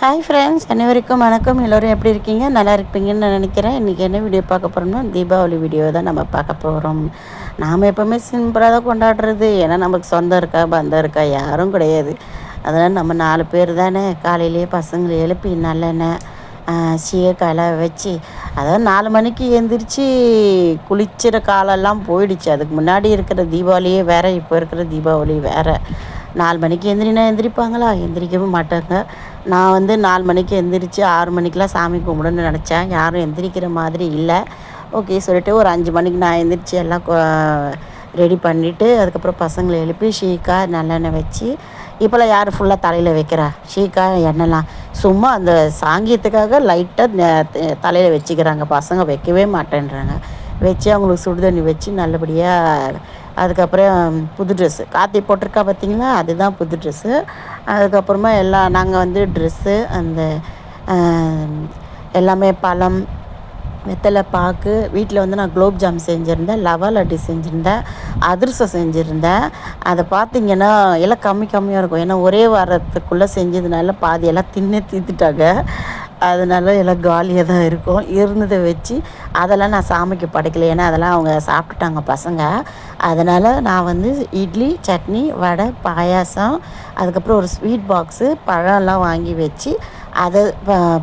Hi friends அனைவருக்கும் வணக்கம். எல்லோரும் எப்படி இருக்கீங்க? நல்லா இருப்பீங்கன்னு நான் நினைக்கிறேன். இன்றைக்கி என்ன வீடியோ பார்க்க போகிறோம்னா தீபாவளி வீடியோ தான் நம்ம பார்க்க போகிறோம் நாம் எப்போவுமே சிம்பிளாக தான் கொண்டாடுறது. ஏன்னா நமக்கு சொந்தம் இருக்கா பந்தம் இருக்கா யாரும் கிடையாது. அதனால் நம்ம நாலு பேர் தானே. காலையிலேயே பசங்களை எழுப்பி நல்லெண்ணெய் சீயக்காயெல்லாம் வச்சு அதாவது நாலு மணிக்கு எழுந்திரிச்சு குளிச்சிற காலெல்லாம் போயிடுச்சு. அதுக்கு முன்னாடி இருக்கிற தீபாவளியே வேறு இப்போ இருக்கிற தீபாவளி வேறு. நாலு மணிக்கு எந்திரினா எந்திரிப்பாங்களா? எந்திரிக்கவே மாட்டாங்க. நான் வந்து நாலு மணிக்கு எந்திரிச்சு ஆறு மணிக்கெலாம் சாமி கும்பிடுன்னு நினச்சேன். யாரும் எந்திரிக்கிற மாதிரி இல்லை. ஓகே சொல்லிட்டு ஒரு அஞ்சு மணிக்கு நான் எந்திரிச்சு எல்லாம் ரெடி பண்ணிவிட்டு அதுக்கப்புறம் பசங்களை எழுப்பி ஷீக்கா நல்லெண்ணெய் வச்சு இப்போல்லாம் யார் ஃபுல்லாக தலையில் வைக்கிறா? ஷீக்கா எண்ணெய்லாம் சும்மா அந்த சாங்கியத்துக்காக லைட்டாக தலையில் வச்சுக்கிறாங்க. பசங்க வைக்கவே மாட்டேன்றாங்க. வச்சு அவங்களுக்கு சுடு தண்ணி வச்சு நல்லபடியாக அதுக்கப்புறம் புது ட்ரெஸ்ஸு காத்தி போட்டிருக்கா பார்த்தீங்களா? அதுதான் புது ட்ரெஸ்ஸு அதுக்கப்புறமா எல்லாம் நாங்கள் வந்து ட்ரெஸ்ஸு அந்த எல்லாமே பழம் வெத்தலை பாக்கு வீட்டில் வந்து நான் குலோப் ஜாம் செஞ்சுருந்தேன் லவா லட்டு செஞ்சுருந்தேன் அதிரசம் செஞ்சுருந்தேன். அதை பார்த்திங்கன்னா எல்லாம் கம்மி கம்மியாக இருக்கும். ஏன்னா ஒரே வாரத்துக்குள்ளே செஞ்சதுனால பாதியெல்லாம் தின்னு தீர்த்துட்டாங்க அதனால எல்லாம் காலியாக தான் இருக்கும். இருந்ததை வச்சு அதெல்லாம் நான் சாமிக்கு படைக்கல. ஏன்னா அதெல்லாம் அவங்க சாப்பிட்டுட்டாங்க பசங்க. அதனால் நான் வந்து இட்லி சட்னி வடை பாயாசம் அதுக்கப்புறம் ஒரு ஸ்வீட் பாக்ஸு பழம்லாம் வாங்கி வச்சு அதை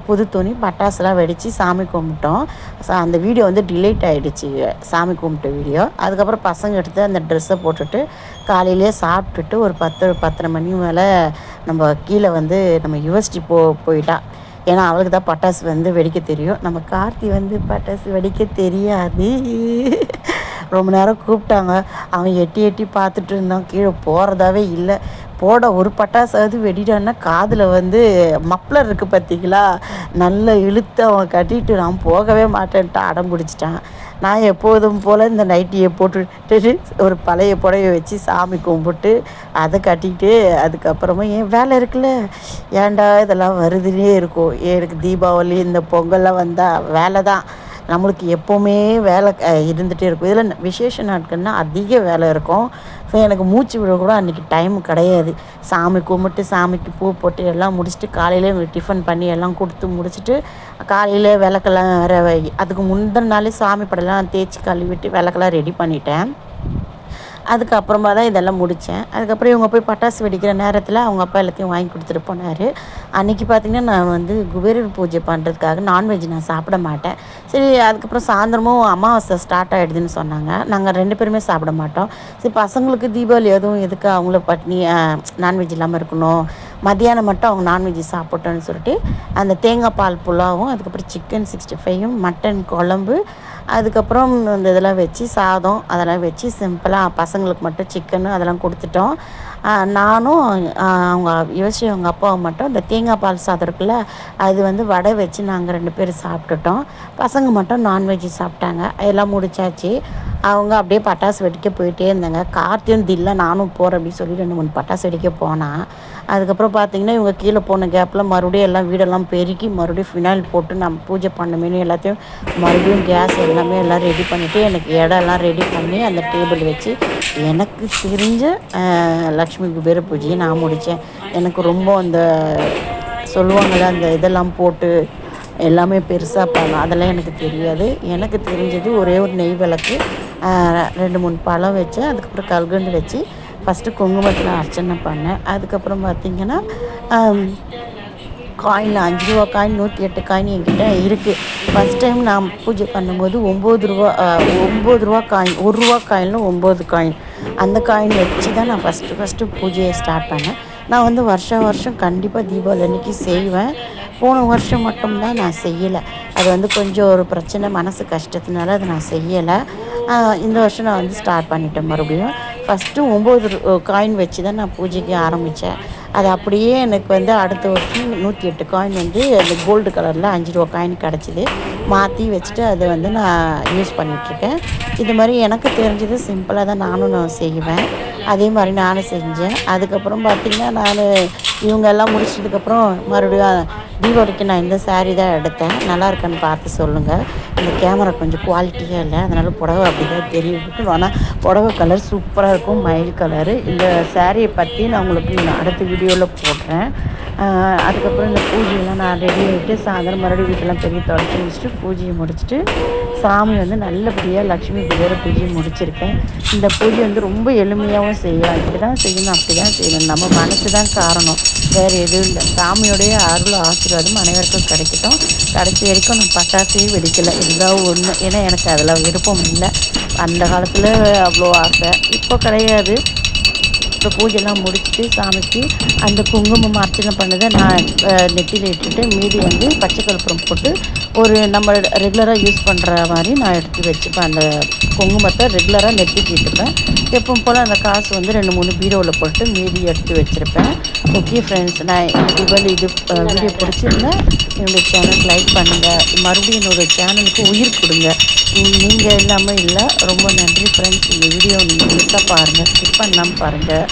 புது துணி பட்டாசுலாம் வெடித்து சாமி கும்பிட்டோம். ஸோ அந்த வீடியோ வந்து டிலேட் ஆகிடுச்சு சாமி கும்பிட்ட வீடியோ. அதுக்கப்புறம் பசங்க எடுத்து அந்த ட்ரெஸ்ஸை போட்டுட்டு காலையிலே சாப்பிட்டுட்டு ஒரு பத்து பத்தரை மணி மேலே நம்ம கீழே வந்து நம்ம யூனிவர்சிட்டி போ போயிட்டா. ஏன்னா அவளுக்கு தான் பட்டாசு வந்து வெடிக்க தெரியும். நம்ம கார்த்தி வந்து பட்டாசு வெடிக்க தெரியாது. ரொம்ப நேரம் கூப்பிட்டாங்க. அவன் எட்டி எட்டி பார்த்துட்டு இருந்தான். கீழே போகிறதாவே இல்லை. போட ஒரு பட்டாசாவது வெடிடான்னா காதில் வந்து மப்ளர் இருக்குது பார்த்தீங்களா நல்ல இழுத்து அவன் கட்டிட்டு நான் போகவே மாட்டேன்ட்டு. அடம் பிடிச்சிட்டான். நான் எப்போதும் போல் இந்த நைட்டியை போட்டுட்டு ஒரு பழைய புடவை வச்சு சாமி கும்பிட்டு அதை கட்டிக்கிட்டு அதுக்கப்புறமா ஏன் வேலை இருக்குல்ல. ஏன்டா இதெல்லாம் வருதுன்னே இருக்கும். எனக்கு தீபாவளி இந்த பொங்கல்லாம் வந்தால் வேலை தான். நம்மளுக்கு எப்போவுமே வேலை இருந்துகிட்டே இருக்கும். இதில் விசேஷ நாட்கள்னால் அதிக வேலை இருக்கும். ஸோ எனக்கு மூச்சு விட கூட அன்றைக்கி டைம் கிடையாது. சாமி கும்பிட்டு சாமிக்கு பூ போட்டு எல்லாம் முடிச்சுட்டு காலையில் எங்களுக்கு டிஃபன் பண்ணி எல்லாம் கொடுத்து முடிச்சுட்டு காலையில் விளக்கெல்லாம் வேறு அதுக்கு முந்தின நாளே சாமி படம்லாம் தேய்ச்சி கழுவிட்டு விளக்கெல்லாம் ரெடி பண்ணிட்டேன். அதுக்கப்புறமா தான் இதெல்லாம் முடித்தேன். அதுக்கப்புறம் இவங்க போய் பட்டாசு வெடிக்கிற நேரத்தில் அவங்க அப்பா எல்லாத்தையும் வாங்கி கொடுத்துட்டு போனார். அன்றைக்கி பார்த்திங்கன்னா நான் வந்து குபேரர் பூஜை பண்ணுறதுக்காக நான்வெஜ் நான் சாப்பிட மாட்டேன். சரி அதுக்கப்புறம் சாயந்தரமும் அமாவாசை ஸ்டார்ட் ஆகிடுதுன்னு சொன்னாங்க. நாங்கள் ரெண்டு பேருமே சாப்பிட மாட்டோம். சரி பசங்களுக்கு தீபாவளி எதுவும் எதுக்கு அவங்கள பட்னி நான்வெஜ் இல்லாமல் இருக்கணும்? மதியானம் மட்டும் அவங்க நான்வெஜ் சாப்பிட்டோன்னு சொல்லிட்டு அந்த தேங்காய் பால் புலாவும் அதுக்கப்புறம் சிக்கன் சிக்ஸ்டி ஃபைவும் மட்டன் குழம்பு அதுக்கப்புறம் இந்த இதெல்லாம் வச்சு சாதம் அதெல்லாம் வச்சு சிம்பிளாக பசங்களுக்கு மட்டும் சிக்கனு அதெல்லாம் கொடுத்துட்டோம். நானும் அவங்க யோசிச்சு அவங்க அப்பாவை மட்டும் இந்த தேங்காய் பால் சாதம் இருக்குல்ல அது வந்து வடை வச்சு நாங்கள் ரெண்டு பேரும் சாப்பிட்டுட்டோம். பசங்க மட்டும் நான்வெஜ் சாப்பிட்டாங்க. எல்லாம் முடிச்சாச்சு. அவங்க அப்படியே பட்டாசு வெடிக்க போயிட்டே இருந்தாங்க. கார்த்தியும் தில்லை நானும் போகிறேன் அப்படின்னு சொல்லி ரெண்டு மூணு பட்டாசு வெடிக்க போனான் அதுக்கப்புறம் பார்த்தீங்கன்னா இவங்க கீழே போன கேப்பில் மறுபடியும் எல்லாம் வீடெல்லாம் பெருக்கி மறுபடியும் ஃபினாயில் போட்டு நம்ம பூஜை பண்ணமேனு எல்லாத்தையும் மறுபடியும் கேஸ் எல்லாமே எல்லாம் ரெடி பண்ணிவிட்டு எனக்கு இடம்லாம் ரெடி பண்ணி அந்த டேபிள் வச்சு எனக்கு தெரிஞ்ச லக்ஷ்மி குபேர பூஜையை நான் முடித்தேன் எனக்கு ரொம்ப அந்த சொல்லுவாங்கள்ல அந்த இதெல்லாம் போட்டு எல்லாமே பெருசாக பண்ணலாம். அதெல்லாம் எனக்கு தெரியாது. எனக்கு தெரிஞ்சது ஒரே ஒரு நெய் விளக்கு. ரெண்டு மூணு பழம் வச்சேன் அதுக்கப்புறம் கல்கண்டு வச்சு ஃபஸ்ட்டு குங்குமத்தில் அர்ச்சனை பண்ணேன். அதுக்கப்புறம் பார்த்திங்கன்னா காயின் அஞ்சு ரூபா காயின் நூற்றி எட்டு காயின் என்கிட்ட இருக்குது ஃபஸ்ட் டைம் நான் பூஜை பண்ணும்போது ஒம்பது ரூபா ஒம்பது ரூபா காயின் ஒரு ரூபா காயினில் ஒம்பது காயின் அந்த காயின் வச்சு தான் நான் ஃபஸ்ட்டு ஃபஸ்ட்டு பூஜையை ஸ்டார்ட் பண்ணேன். நான் வந்து வருஷம் வருஷம் கண்டிப்பாக தீபாவளி அன்றைக்கி செய்வேன். போன வருஷம் மட்டும்தான் நான் செய்யலை. அது வந்து கொஞ்சம் ஒரு பிரச்சனை மனசு கஷ்டத்தினால அதை நான் செய்யலை. இந்த வருஷம் நான் வந்து ஸ்டார்ட் பண்ணிட்டேன் மறுபடியும். ஃபஸ்ட்டு ஒம்பது காயின் வச்சு தான் நான் பூஜைக்கு ஆரம்பித்தேன் அது அப்படியே எனக்கு வந்து அடுத்த வருஷம் நூற்றி எட்டு காயின் வந்து அந்த கோல்டு கலரில் அஞ்சு ரூபா காயின் கிடச்சிது. மாற்றி வச்சுட்டு அதை வந்து நான் யூஸ் பண்ணிகிட்ருக்கேன் இது மாதிரி எனக்கு தெரிஞ்சது சிம்பிளாக தான் நானும் நான் செய்வேன். அதே மாதிரி நானும் செஞ்சேன். அதுக்கப்புறம் பார்த்திங்கன்னா நான் இவங்க எல்லாம் முடிச்சதுக்கப்புறம் மறுபடியும் தீபாவளிக்கு நான் இந்த சாரீ தான் எடுத்தேன். நல்லா இருக்கான்னு பார்த்து சொல்லுங்கள் இந்த கேமரா கொஞ்சம் குவாலிட்டியாக இல்லை. அதனால் புடவை அப்படி தான் தெரியும் ஆனால் புடவை கலர் சூப்பராக இருக்கும். மயில் கலரு இந்த சாரியை பற்றி நான் உங்களுக்கு நான் அடுத்த வீடியோவில் போடுறேன். அதுக்கப்புறம் இந்த பூஜையெல்லாம் நான் ரெடி ஆகிட்டு சாயந்தரம் மறுபடியும் வீட்டெல்லாம் பெரிய தொடச்சி முடிச்சுட்டு பூஜையை முடிச்சுட்டு சாமி வந்து நல்லபடியாக லக்ஷ்மி பூஜையோட பூஜையை முடிச்சிருக்கேன். இந்த பூஜை வந்து ரொம்ப எளிமையாகவும் செய்யலாம். இப்படி தான் செய்யணும் அப்படி தான் செய்யணும். நம்ம மனசு தான் காரணம். வேறு எதுவும் இல்லை. சாமியோடைய அருள் ஆசீர்வாதம் அனைவருக்கும் கிடைக்கட்டும். கடைசி வரைக்கும் நான் பட்டாசையும் வெடிக்கலை. ஏதாவது ஒன்று ஏன்னா எனக்கு அதில் விருப்பம் இல்லை. அந்த காலத்தில் அவ்வளோ ஆசை. இப்போ கிடையாது. இப்போ பூஜைலாம் முடிச்சுட்டு சாமிக்கு அந்த குங்குமம் அர்ச்சனை பண்ணதை நான் நெத்தியில் இட்டுட்டு மீதி வந்து பச்சை கற்பூரம் போட்டு ஒரு நம்ம ரெகுலராக யூஸ் பண்ணுற மாதிரி நான் எடுத்து வச்சுப்பேன். அந்த குங்குமத்தை ரெகுலராக நெத்திக்கிட்டுப்பேன் எப்பவும் போல் அந்த காசு வந்து ரெண்டு மூணு பீரோவில் போட்டு மீதி எடுத்து வச்சுருப்பேன். ஓகே ஃப்ரெண்ட்ஸ் நான் தீபாவளி இது வீடியோ பிடிச்சிருந்தா என்னுடைய சேனல் லைக் பண்ணுங்கள் மறுபடியும் என்னோடய சேனலுக்கு உயிர் கொடுங்க. நீங்கள் இல்லாமல் இல்லை. ரொம்ப நன்றி ஃப்ரெண்ட்ஸ் இந்த வீடியோ நீங்கள் முழுசாக பாருங்கள் ஸ்கிப் பண்ணாமல் பாருங்கள்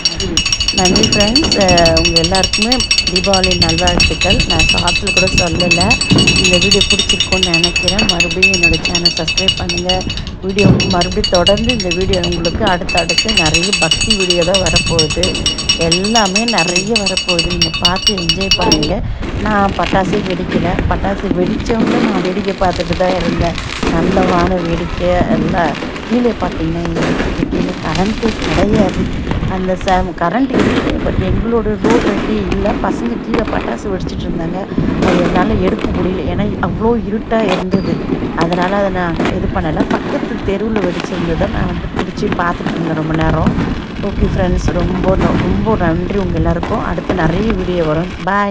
நன்றி ஃப்ரெண்ட்ஸ் உங்கள் எல்லாருக்குமே தீபாவளி நல்வாழ்த்துக்கள். நான் ஷார்ட்ஸில் கூட சொல்லலை. இந்த வீடியோ பிடிச்சிருக்கோன்னு நினைக்கிறேன். மறுபடியும் என்னோடய சேனல் சப்ஸ்கிரைப் பண்ணுங்கள் வீடியோ மறுபடியும் தொடர்ந்து இந்த வீடியோ உங்களுக்கு அடுத்தடுத்து நிறைய பக்தி வீடியோ தான் வரப்போகுது. எல்லாமே நிறைய வரப்போகுது. நீங்கள் பார்த்து என்ஜாய் பண்ணுங்கள் நான் பட்டாசு வெடிக்கலை. பட்டாசு வெடித்தவங்க நான் வேடிக்கை பார்த்துட்டு தான் இருந்தேன். நல்ல வான வேடிக்கை எல்லாம் கீழே பார்த்தீங்கன்னா எங்கள் கீழே கரண்ட்டு கிடையாது. அந்த ச கரண்ட் இருக்குது பட் எங்களோட ரோட் வெட்டி இல்லை. பசங்க கீழே பட்டாசு வெடிச்சிட்டு இருந்தாங்க. அது என்னால் எடுக்க முடியல. ஏன்னா அவ்வளோ இருட்டாக இருந்தது. அதனால் அதை நான் இது பண்ணலை. பக்கத்து தெருவில் வெடிச்சிருந்ததை நான் வந்து பிடிச்சி பார்த்துட்டு இருந்தேன் ரொம்ப நேரம். ஓகே ஃப்ரெண்ட்ஸ் ரொம்ப ரொம்ப நன்றி உங்கள் எல்லாருக்கும். அடுத்து நிறைய வீடியோ வரும். பாய்